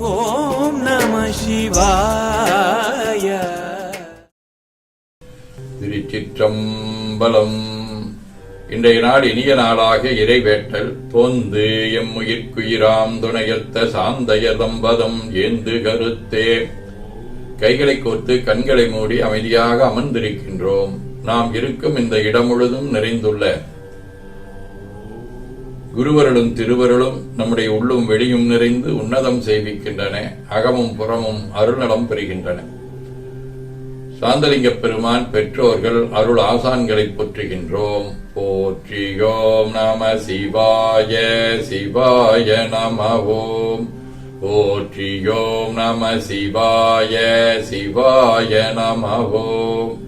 ஓம் நம சிவாய. திருச்சிற்றம்பலம். இன்றைய நாள் இனிய நாளாக இறைவேட்டல். தோந்து எம்முயிர்க்குயிராம் துணையத்த சாந்தய தம்பதம் ஏந்து கருத்தே. கைகளை கோர்த்து கண்களை மூடி அமைதியாக அமர்ந்திருக்கின்றோம். நாம் இருக்கும் இந்த இடம் முழுதும் நிறைந்துள்ள குருவருளும் திருவருளும் நம்முடைய உள்ளும் வெளியும் நிறைந்து உன்னதம் செய்விக்கின்றன அகமும் புறமும் அருள்நலம் பெறுகின்றன. சாந்தலிங்க பெருமான் பெற்றோர்கள் அருள் ஆசான்களை போற்றுகின்றோம். போற்றியோம் நம சிவாய சிவாய நம ஓம் போற்றியோம் நம சிவாய சிவாய நம ஓம்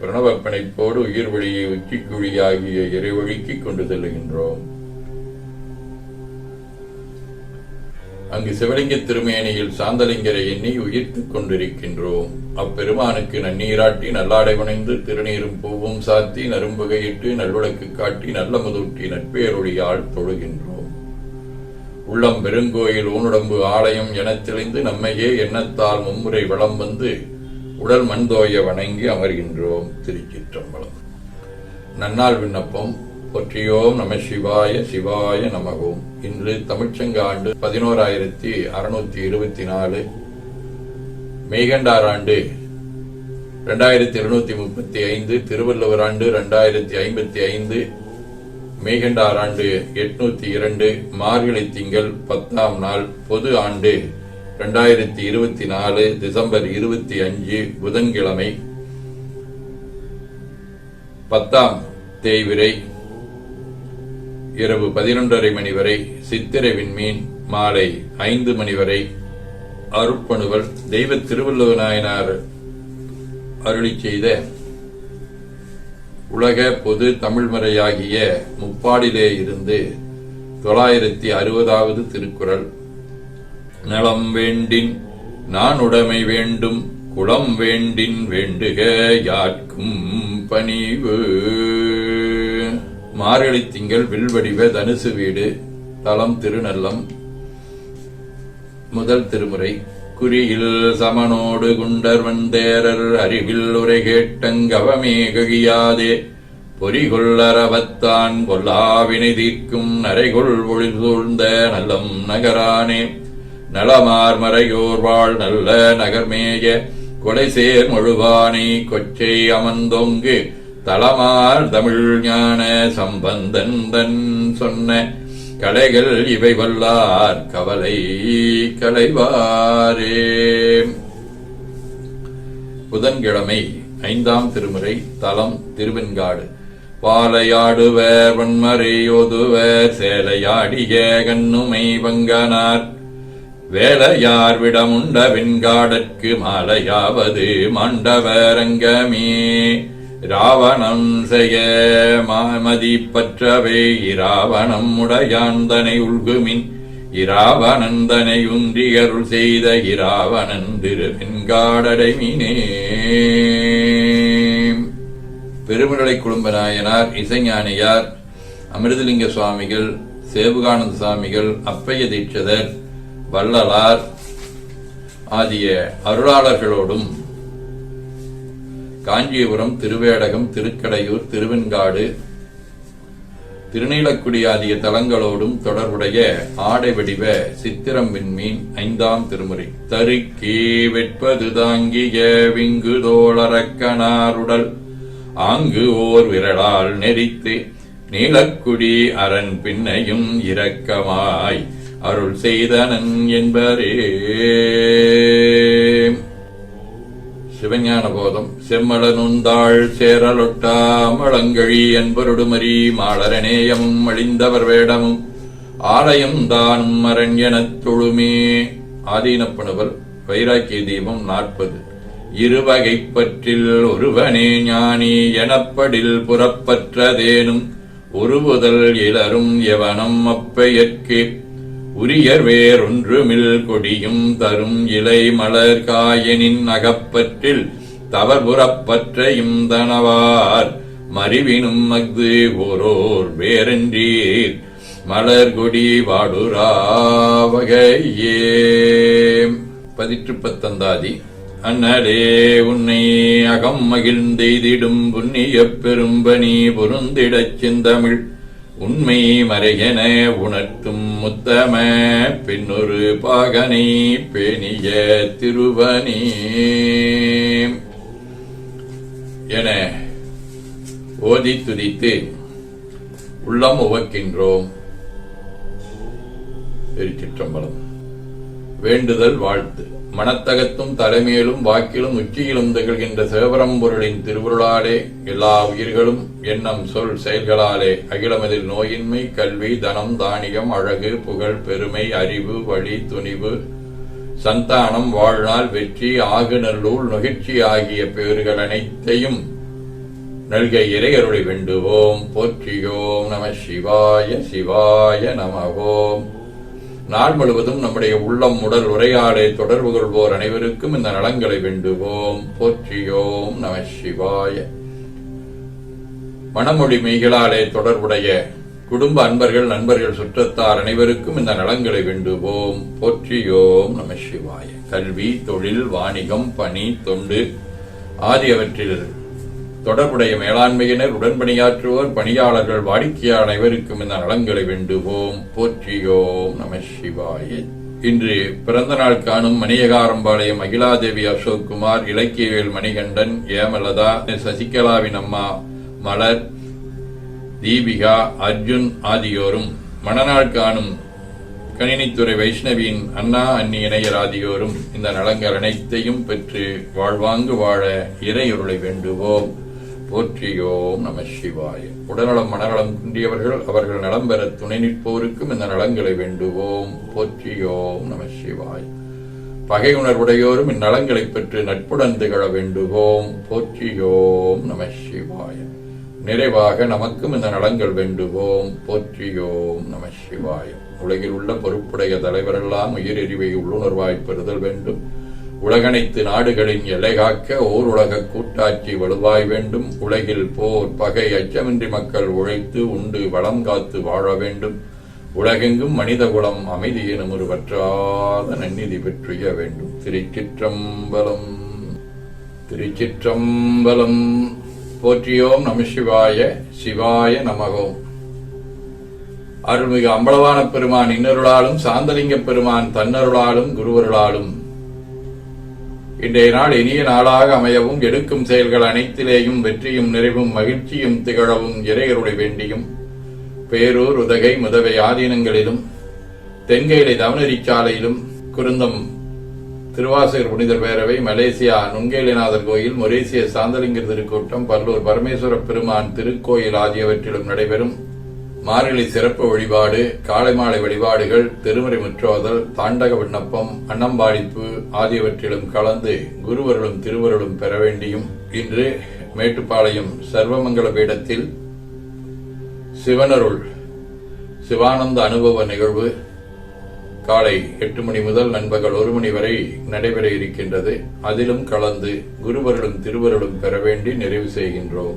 பிரணவ பிணைப்போடு உயிர் வழியை உச்சிக்குழியாகிய இறைவழிக்கு கொண்டு செல்லுகின்றோம். அங்கு சிவலிங்க திருமேனியில் சாந்தலிங்கரை எண்ணி உயிர்த்துக் கொண்டிருக்கின்றோம். அப்பெருமானுக்கு நன்னீராட்டி நல்லாடை வணைந்து திருநீரும் பூவும் சாத்தி நரும்புகையிட்டு நல்விளக்கு காட்டி நல்ல முதூட்டி நட்பேரொழியால் தொழுகின்றோம். உள்ளம் பெருங்கோயில் ஊனுடம்பு ஆலயம் எனத் தெளிந்து நம்மையே எண்ணத்தால் மும்முறை வளம் வந்து உடல் மண்தோய வணங்கி அமர்கின்றோம் திருச்சிற்றம்பலம். நன்னாள் விண்ணப்பம் பொற்றியோம் நம சிவாய சிவாய நமகோம் இன்று தமிழ்ச்சங்க ஆண்டு பதினோராயிரத்தி அறுநூத்தி இருபத்தி நாலு மெய்கண்டார் ஆண்டு ரெண்டாயிரத்தி இருநூத்தி முப்பத்தி ஐந்து திருவள்ளுவர் ஆண்டு ரெண்டாயிரத்தி ஐம்பத்தி ஐந்து மெய்கண்டார் ஆண்டு எட்நூத்தி இரண்டு மார்கழி திங்கள் பத்தாம் நாள் பொது ஆண்டு ரெண்டாயிரத்தி இருபத்தி நாலு டிசம்பர் இருபத்தி அஞ்சு புதன்கிழமை பத்தாம் தேய்விரை இரவு பதினொன்றரை மணி வரை சித்திரை விண்மீன் மாலை ஐந்து மணி வரை அருட்பணுவல் தெய்வ திருவள்ளுவ நாயனார் அருளி செய்த உலக பொது தமிழ்மறையாகிய முப்பாடிலே இருந்து தொள்ளாயிரத்தி அறுபதாவது திருக்குறள். நலம் வேண்டின் நான் உடைமை வேண்டும் குளம் வேண்டின் வேண்டுக யார்க்கும் பணிவு. மார்கழி திங்கள் வில்வடிவ தனுசு வீடு தலம் திருநல்லம். முதல் திருமுறை குறியில் சமனோடு குண்டர் வந்தேரர் அறிவில் உரை கேட்டங்கவமே கழியாதே பொறிகொள்ளரவத்தான் கொல்லாவினை தீர்க்கும் நரைகொள் ஒளி சூழ்ந்த நல்லம் நகரானே. நலமார் வாழ் நல்ல நகர்மேய. கொடைசேர் முழுவானை கொச்சை அமந்தொங்கு தலமார் தமிழ் ஞான சம்பந்தன் தன் சொன்ன. கலைகள் இவை வல்லார் கவலை கலைவாரே புதன்கிழமை ஐந்தாம் திருமுறை தலம் திருவெண்காடு. பாலையாடுவர் வன்மறை ஓதுவர் சேலையாடிய கண்ணுமை வங்கனார் வேலையார் விடமுண்ட வெண்காடற்கு மாலையாவது மண்டவரங்கமே ராவணம் செய்ய மாமதி பற்றவை இராவணம் உடையாந்தனை உள்குமின் இராவணந்தனை உந்தியருள் செய்த இராவணன் திருவெண்காடடை மீனே பெருமிழலை குடும்ப நாயனார் இசைஞானியார் அமிர்தலிங்க சுவாமிகள் சேவுகானந்த சுவாமிகள் அப்பைய தீட்சதர் வள்ளலார் ஆகிய அருளாளர்களோடும் காஞ்சிபுரம் திருவேடகம் திருக்கடையூர் திருவெண்காடு திருநீலக்குடி ஆகிய தலங்களோடும் தொடர்புடைய ஆடை வடிவ சித்திரம் விண்மீன் ஐந்தாம் திருமுறை. தருக்கே வெட்பது தாங்கிய விங்கு தோளரக்கனாருடல் ஆங்கு ஓர் விரலால் நெறித்து நீலக்குடி அரண் பின்னையும் இரக்கமாய் அருள் செய்தனன் என்பரே. சிவஞான போதம் செம்மலனுந்தாள் சேரலொட்டா மளங்கழி என்பருடுமரி மாளரநேயமும் அழிந்தவர் வேடமும் ஆலயம் தானும் அரண் தொழுமே. ஆதீனப்பணுவர் வைராக்கிய தீபம் நாற்பது. இருவகை பற்றில் ஒருவனே ஞானி எனப்படில் புறப்பற்றதேனும் ஒருவுதல் இளரும் எவனம் அப்பெயர்க்கு உரியர் வேறொன்றுமில் கொடியும் தரும் இலை மலர் காயனின் அகப்பற்றில் தவறுறப்பற்றையும் தனவார். மறிவினும் அஃது ஓரோர் வேறென்றீர். மலர் கொடி வாடுராவகையே பதிற்று பத்தந்தாதி அண்ணலே உன்னை அகம் மகிழ்ந்தெய்திடும் புண்ணியப் பெரும்பணி பொருந்திடச் செந்தமிழ். உண்மை மறையென உணர்த்தும் முத்தம பின்னொரு பாகனை பேணிய திருவனே. என ஓதி துதித்து உள்ளம் உவக்கின்றோம். திருச்சிற்றம்பலம். வேண்டுதல் வாழ்த்து. மனத்தகத்தும் தலைமையிலும் வாக்கிலும் உச்சியிலும் திகழ்கின்ற சிவபரம்பொருளின் திருவுருளாலே எல்லா உயிர்களும் எண்ணம் சொல் செயல்களாலே அகிலமதில் நோயின்மை கல்வி தனம் தானியம் அழகு புகழ் பெருமை அறிவு வழி துணிவு சந்தானம் வாழ்நாள் வெற்றி ஆகுநல்லூல் நுகிழ்ச்சி ஆகிய பேறுகள் அனைத்தையும் நல்க இறையருளை வேண்டுவோம். போற்றியோம் நம சிவாய சிவாய நமவோம் நாள் முழுவதும் நம்முடைய உள்ளம் உடல் உரையாடை தொடர்பு கொள்வோர் அனைவருக்கும் இந்த நலங்களை வேண்டுவோம். போற்றியோம் நம சிவாய. மனமொழி மெய்களாலே தொடர்புடைய குடும்ப அன்பர்கள் நண்பர்கள் சுற்றத்தார் அனைவருக்கும் இந்த நலங்களை வேண்டுவோம். போற்றியோம் நம சிவாய. கல்வி தொழில் வாணிகம் பணி தொண்டு ஆகியவற்றில் தொடர்புடைய மேலாண்மையினர் உடன்பணியாற்றுவோர் பணியாளர்கள் வாடிக்கையாளர் அனைவருக்கும் இந்த நலன்களை வேண்டுவோம். போற்றியோம் நம சிவாய. இன்று பிறந்த நாள் காணும் மணியகாரம்பாளையம் அகிலாதேவி அசோக்குமார் இலக்கியவேல் மணிகண்டன் ஏமலதா சசிகலாவின் அம்மா மலர் தீபிகா அர்ஜுன் ஆகியோரும் மணநாள் காணும் கணினித்துறை வைஷ்ணவியின் அண்ணா அன்னி இணையர் ஆகியோரும் இந்த நலங்கள் அனைத்தையும் பெற்று வாழ்வாங்கு வாழ இறையொருளை வேண்டுவோம். போற்றியோம் நம சிவாய. உடல்நலம் மனநலம் குன்றியவர்கள் அவர்கள் நலம் பெற துணை நிற்போருக்கும் இந்த நலங்களை வேண்டுவோம். போற்றியோம் நம சிவாய. பகை உணர்வுடையோரும் இந்நலங்களை பெற்று நட்புடன் திகழ வேண்டுவோம். போற்றியோம் நம சிவாய. நிறைவாக நமக்கும் இந்த நலங்கள் வேண்டுவோம். போற்றியோம் நம சிவாய. உலகில் உள்ள பொறுப்புடைய தலைவரெல்லாம் உயிரெறிவை உள்ளுணர்வாய் பெறுதல் வேண்டும். உலகனைத்து நாடுகளின் எல்லை காக்க ஓர் உலக கூட்டாட்சி வலுவாய் வேண்டும். உலகில் போர் பகை அச்சமின்றி மக்கள் உழைத்து உண்டு வளம் காத்து வாழ வேண்டும். உலகெங்கும் மனித குலம் அமைதி எனும் ஒரு வற்றாத நன்னிதி பெற்றிய வேண்டும். திருச்சிற்றம்பலம் திருச்சிற்றம்பலம். போற்றியோம் நம சிவாய சிவாய நமகோம் அருள்மிகு அம்பலவான பெருமான் இன்னருளாலும் சாந்தலிங்க பெருமான் தன்னருளாலும் குருவருளாலும் இன்றைய நாள் இனிய நாளாக அமையவும் எடுக்கும் செயல்கள் அனைத்திலேயும் வெற்றியும் நிறைவும் மகிழ்ச்சியும் திகழவும் இறையருளை வேண்டியும். பேரூர் உதகை முதவை ஆதீனங்களிலும் தென்கையிலை தவனரிச்சாலையிலும் குருந்தம் திருவாசகர் புனிதர் பேரவை மலேசியா நுங்கேலிநாதர் கோயில் மொரேசிய சாந்தலிங்கர் திருக்கூட்டம் பல்லூர் பரமேஸ்வர பெருமான் திருக்கோயில் ஆகியவற்றிலும் நடைபெறும். மார்கழி சிறப்பு வழிபாடு காலை மாலை வழிபாடுகள் திருமறை முற்றோதல் தாண்டக விண்ணப்பம் அன்னம்பாடிப்பு ஆகியவற்றிலும் கலந்து குருவருளும் திருவருளும் பெற வேண்டியும் இன்று மேட்டுப்பாளையம் சர்வமங்கல பீடத்தில் சிவனருள் சிவானந்த அனுபவ நிகழ்வு காலை எட்டு மணி முதல் நண்பகல் ஒரு மணி வரை நடைபெற இருக்கின்றது. அதிலும் கலந்து குருவருளும் திருவருளும் பெற வேண்டி நிறைவு செய்கின்றோம்.